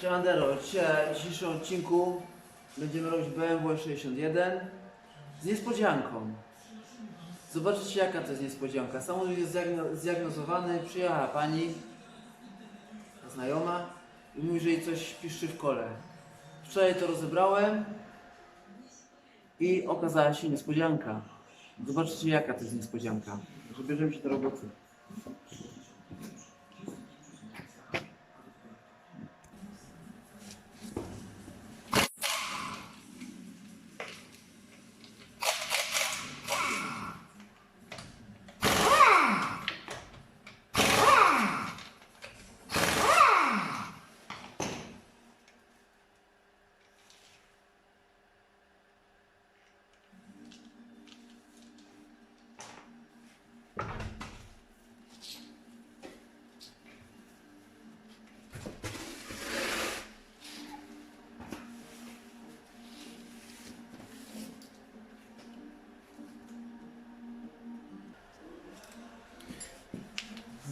Siemandero, dzisiaj w dzisiejszym odcinku będziemy robić BMW 61 z niespodzianką. Zobaczycie jaka to jest niespodzianka. Samochód jest zdiagno- zdiagnozowany, przyjechała pani, znajoma i mówi, że jej coś piszczy w kole. Wczoraj to rozebrałem i okazała się niespodzianka. Zobaczycie jaka to jest niespodzianka. Że się do roboty.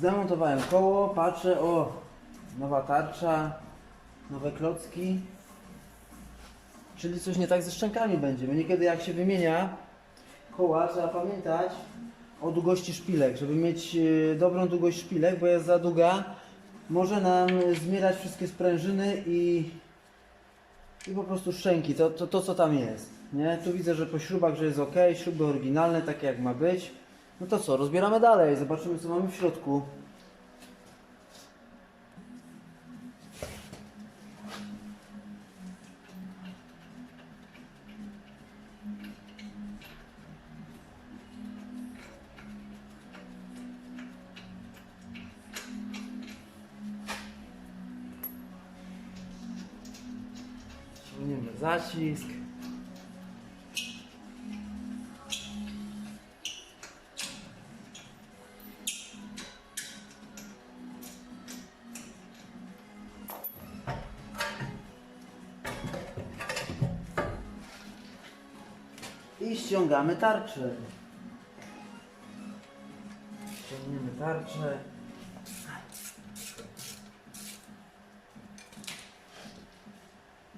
Zdemontowałem koło, patrzę, o, nowa tarcza, nowe klocki. Czyli coś nie tak ze szczękami będzie, bo niekiedy jak się wymienia koła, trzeba pamiętać o długości szpilek, żeby mieć e, dobrą długość szpilek, bo jest za długa, może nam zmierać wszystkie sprężyny i, i po prostu szczęki, to, to, to co tam jest. Nie? Tu widzę, że po śrubach, że jest ok, śruby oryginalne, takie jak ma być. No to co, rozbieramy dalej, zobaczymy co mamy w środku. Zacisk. Ściągamy tarczę. Ściągniemy tarczę.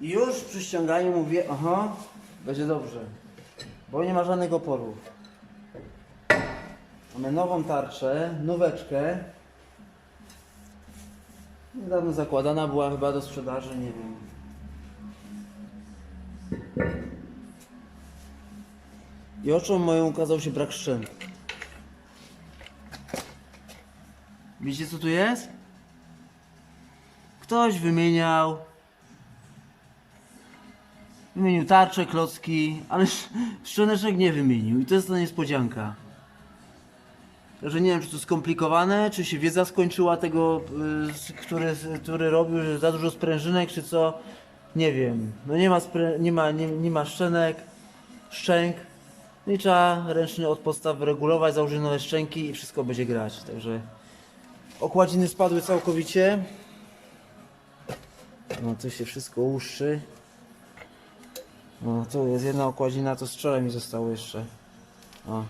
I już przy ściąganiu mówię, aha, będzie dobrze. Bo nie ma żadnych oporów. Mamy nową tarczę, nóweczkę. Niedawno zakładana była chyba do sprzedaży, nie wiem. I oczom moją ukazał się brak szczęk. Widzicie co tu jest? Ktoś wymieniał. Wymienił tarcze, klocki, ale sz- szczoneczek nie wymienił. I to jest ta niespodzianka. Także nie wiem, czy to skomplikowane, czy się wiedza skończyła tego, y, który, który robił, że za dużo sprężynek, czy co. Nie wiem. No nie ma, nie ma, nie, nie ma szczenek, szczęk. I trzeba ręcznie od podstaw regulować, założyć nowe szczęki i wszystko będzie grać. Także okładziny spadły całkowicie. No to się wszystko łuszczy. No tu jest jedna okładzina, to z wczoraj mi zostało jeszcze. O.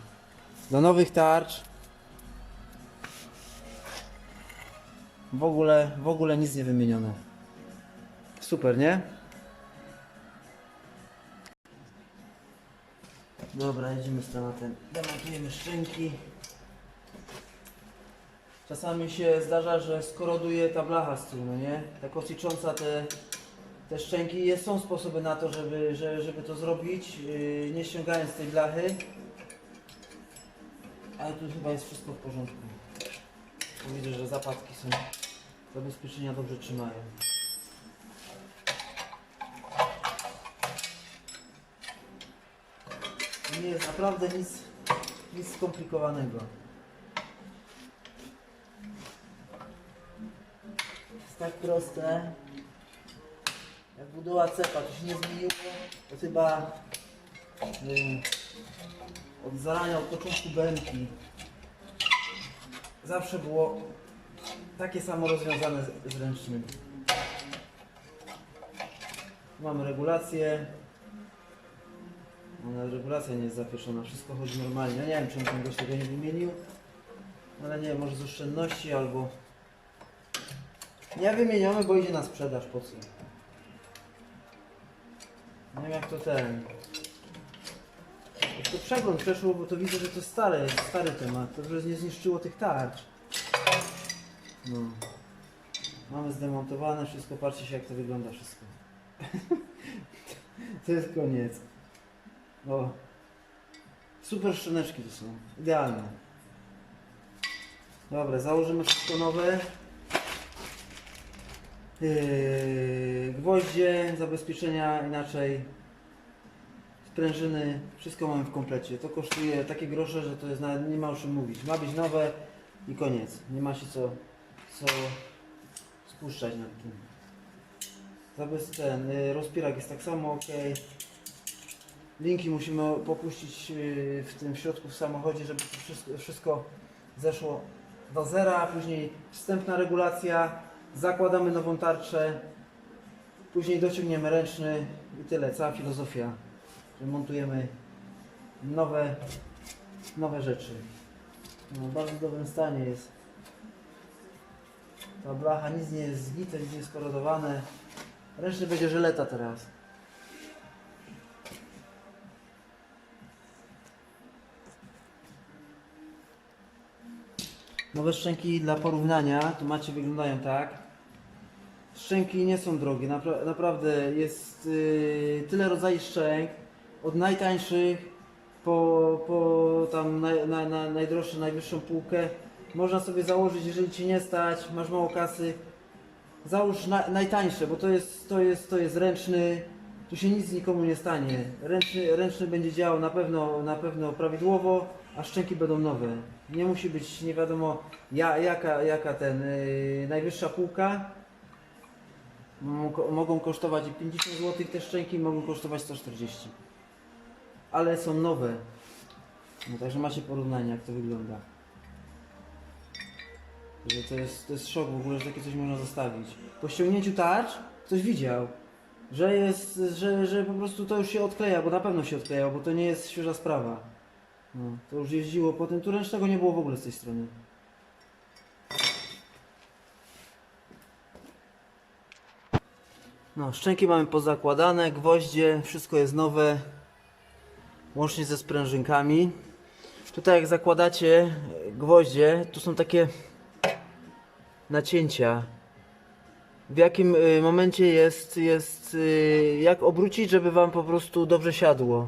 Do nowych tarcz. W ogóle, w ogóle nic nie wymienione. Super, nie? Dobra, jedziemy z tematem. Demontujemy szczęki. Czasami się zdarza, że skoroduje ta blacha z tyłu, no nie? Ta kosicząca te, te szczęki. Jest, są sposoby na to, żeby, że, żeby to zrobić, yy, nie ściągając tej blachy. Ale tu chyba jest wszystko w porządku. Widzę, że zapadki są, zabezpieczenia dobrze trzymają. Nie jest naprawdę nic, nic skomplikowanego. Jest tak proste. Jak budowa cepa, to się nie zmieniło. To chyba yy, od zarania, od początku bęki zawsze było takie samo rozwiązane z, z ręcznym. Mamy regulację. Ale regulacja nie jest zapieszona, wszystko chodzi normalnie. Ja nie wiem, czemu ten gość tego nie wymienił, ale nie wiem, może z oszczędności albo Nie wymieniamy, bo idzie na sprzedaż, po co? Nie wiem jak to ten... Jak to przegląd przeszło, bo to widzę, że to stary, stary temat. To, że nie zniszczyło tych tarcz. No. Mamy zdemontowane wszystko, patrzcie się jak to wygląda wszystko. to jest koniec. O. Super szczoneczki to są. Idealne. Dobra, założymy wszystko nowe. Yy, gwoździe, zabezpieczenia inaczej, sprężyny, wszystko mamy w komplecie. To kosztuje takie grosze, że to jest nawet nie ma o czym mówić. Ma być nowe i koniec. Nie ma się co, co spuszczać nad tym. Zabez, ten, yy, rozpierak jest tak samo ok. Linki musimy popuścić yy, w tym środku w samochodzie, żeby wszystko, zeszło do zera, później wstępna regulacja, zakładamy nową tarczę, później dociągniemy ręczny i tyle, cała filozofia, że montujemy nowe, nowe rzeczy. No, w bardzo dobrym stanie jest. Ta blacha nic nie jest zbite, nic nie jest korodowane. Ręczny będzie żyleta teraz. Nowe szczęki dla porównania, tu macie, wyglądają tak. Szczęki nie są drogie, napra naprawdę jest yy, tyle rodzajów szczęk, od najtańszych po, po tam naj, na, na, najdroższą, najwyższą półkę. Można sobie założyć, jeżeli Ci nie stać, masz mało kasy, załóż na, najtańsze, bo to jest, to, jest, to jest ręczny, tu się nic nikomu nie stanie. Ręczny, ręczny będzie działał na pewno, na pewno prawidłowo, a szczęki będą nowe. Nie musi być nie wiadomo ja, jaka, jaka ten yy, najwyższa półka. Mog- Mogą kosztować i 50 zł te szczęki, mogą kosztować 140. Ale są nowe. No, także macie porównanie jak to wygląda. To jest, to jest szok w ogóle, że takie coś można zostawić. Po ściągnięciu tarcz ktoś widział, że jest, że, że po prostu to już się odkleja, bo na pewno się odkleja, bo to nie jest świeża sprawa. No, to już jeździło potem, tu ręcznego nie było w ogóle z tej strony. No, szczęki mamy pozakładane, gwoździe, wszystko jest nowe, łącznie ze sprężynkami. Tutaj jak zakładacie gwoździe, tu są takie nacięcia. W jakim y, momencie jest, jest y, jak obrócić, żeby Wam po prostu dobrze siadło.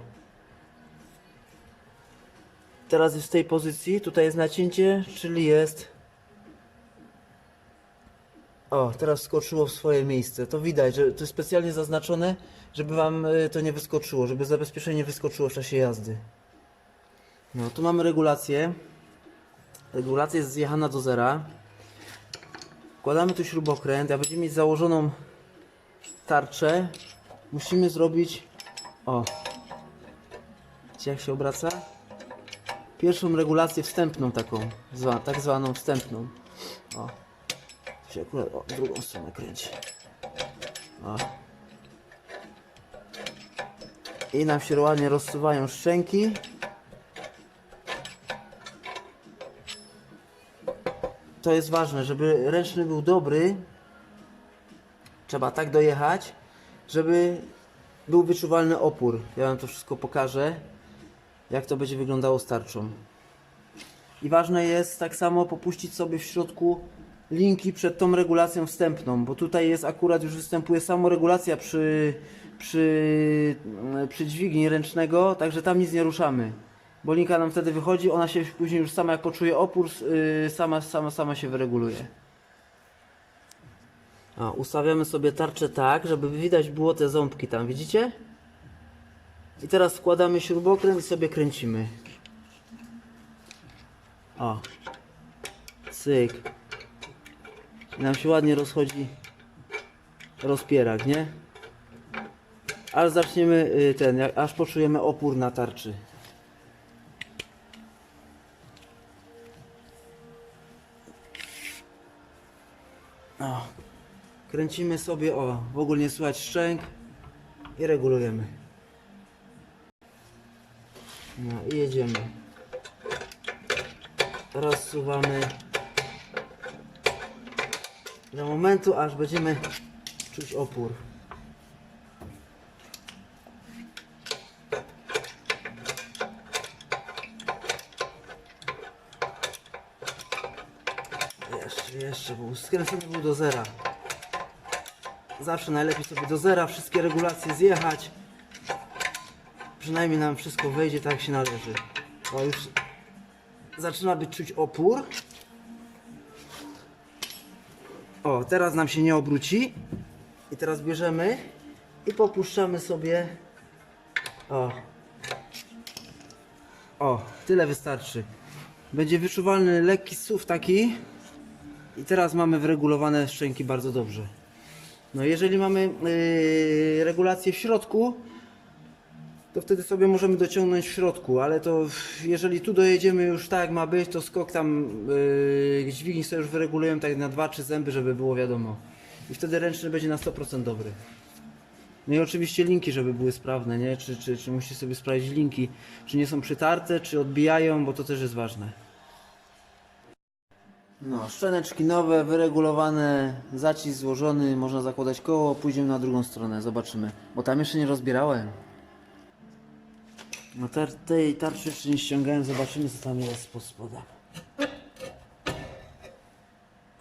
Teraz jest w tej pozycji, tutaj jest nacięcie, czyli jest... O, teraz skoczyło w swoje miejsce. To widać, że to jest specjalnie zaznaczone, żeby Wam y, to nie wyskoczyło, żeby zabezpieczenie wyskoczyło w czasie jazdy. No, tu mamy regulację. Regulacja jest zjechana do zera. Wkładamy tu śrubokręt, a będziemy mieć założoną tarczę. Musimy zrobić... O! Widzicie jak się obraca? Pierwszą regulację wstępną taką, zwa, tak zwaną wstępną. O! Się akurat o, drugą stronę kręci. O! I nam się ładnie rozsuwają szczęki. to jest ważne, żeby ręczny był dobry, trzeba tak dojechać, żeby był wyczuwalny opór. Ja Wam to wszystko pokażę, jak to będzie wyglądało z tarczą. I ważne jest tak samo popuścić sobie w środku linki przed tą regulacją wstępną, bo tutaj jest akurat już występuje samoregulacja przy, przy, przy dźwigni ręcznego, także tam nic nie ruszamy. Bo linka nam wtedy wychodzi, ona się później już sama jak poczuje opór, yy, sama, sama, sama się wyreguluje. A, ustawiamy sobie tarczę tak, żeby widać było te ząbki tam, widzicie? I teraz wkładamy śrubokręt i sobie kręcimy. O. Cyk. I nam się ładnie rozchodzi rozpierak, nie? Aż zaczniemy y, ten, aż poczujemy opór na tarczy. O. Kręcimy sobie, o, w ogóle nie słychać szczęk i regulujemy. No i jedziemy. Rozsuwamy. Do momentu, aż będziemy czuć opór. Jeszcze, jeszcze, bo skręcony był do zera. Zawsze najlepiej sobie do zera wszystkie regulacje zjechać. Przynajmniej nam wszystko wejdzie tak jak się należy. O, już zaczyna być czuć opór. O, teraz nam się nie obróci. I teraz bierzemy i popuszczamy sobie. O. O, tyle wystarczy. Będzie wyczuwalny lekki suw taki. I teraz mamy wyregulowane szczęki bardzo dobrze. No jeżeli mamy yy, regulację w środku, to wtedy sobie możemy dociągnąć w środku, ale to jeżeli tu dojedziemy już tak jak ma być, to skok tam yy, dźwigni sobie już wyregulujemy tak na 2-3 zęby, żeby było wiadomo. I wtedy ręczny będzie na 100% dobry. No i oczywiście linki, żeby były sprawne, nie? Czy, czy, czy musisz sobie sprawdzić linki, czy nie są przytarte, czy odbijają, bo to też jest ważne. No, szczeneczki nowe, wyregulowane, zacisk złożony, można zakładać koło, pójdziemy na drugą stronę, zobaczymy. Bo tam jeszcze nie rozbierałem. No tar tej tarczy jeszcze nie ściągałem, zobaczymy co tam jest pod spodem.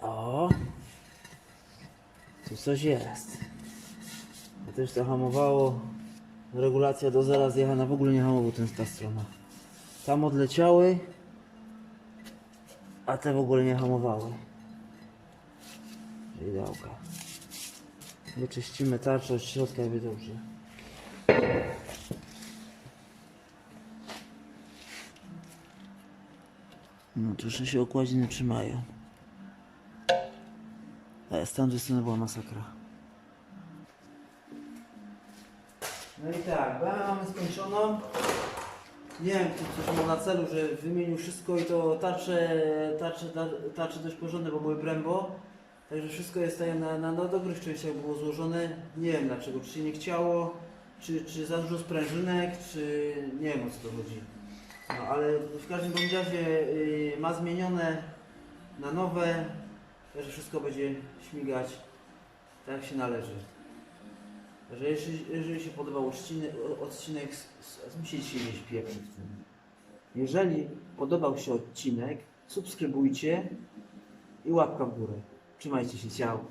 O! Tu coś jest. To też to hamowało. Regulacja do zera zjechana, w ogóle nie hamował ten, ta strona. Tam odleciały, a te w ogóle nie hamowały. Ideałka. Wyczyścimy tarczę od środka będzie dobrze. No jeszcze się okładziny trzymają. Ale z tamtej strony była masakra. No i tak, bramę mamy skończoną. Nie wiem, czy coś ma na celu, że wymienił wszystko i to tarcze, tarcze, tar- tarcze też porządne, bo były Brembo. Także wszystko jest na, na, na dobrych częściach było złożone. Nie wiem dlaczego, czy się nie chciało, czy, czy za dużo sprężynek, czy nie wiem o co to chodzi. No ale w każdym bądź razie y, ma zmienione na nowe, także wszystko będzie śmigać tak jak się należy. Że jeżeli, jeżeli się podobał odcinek, odcinek mi się śpieszy w tym. Jeżeli podobał się odcinek, subskrybujcie i łapka w górę. Trzymajcie się, ciao.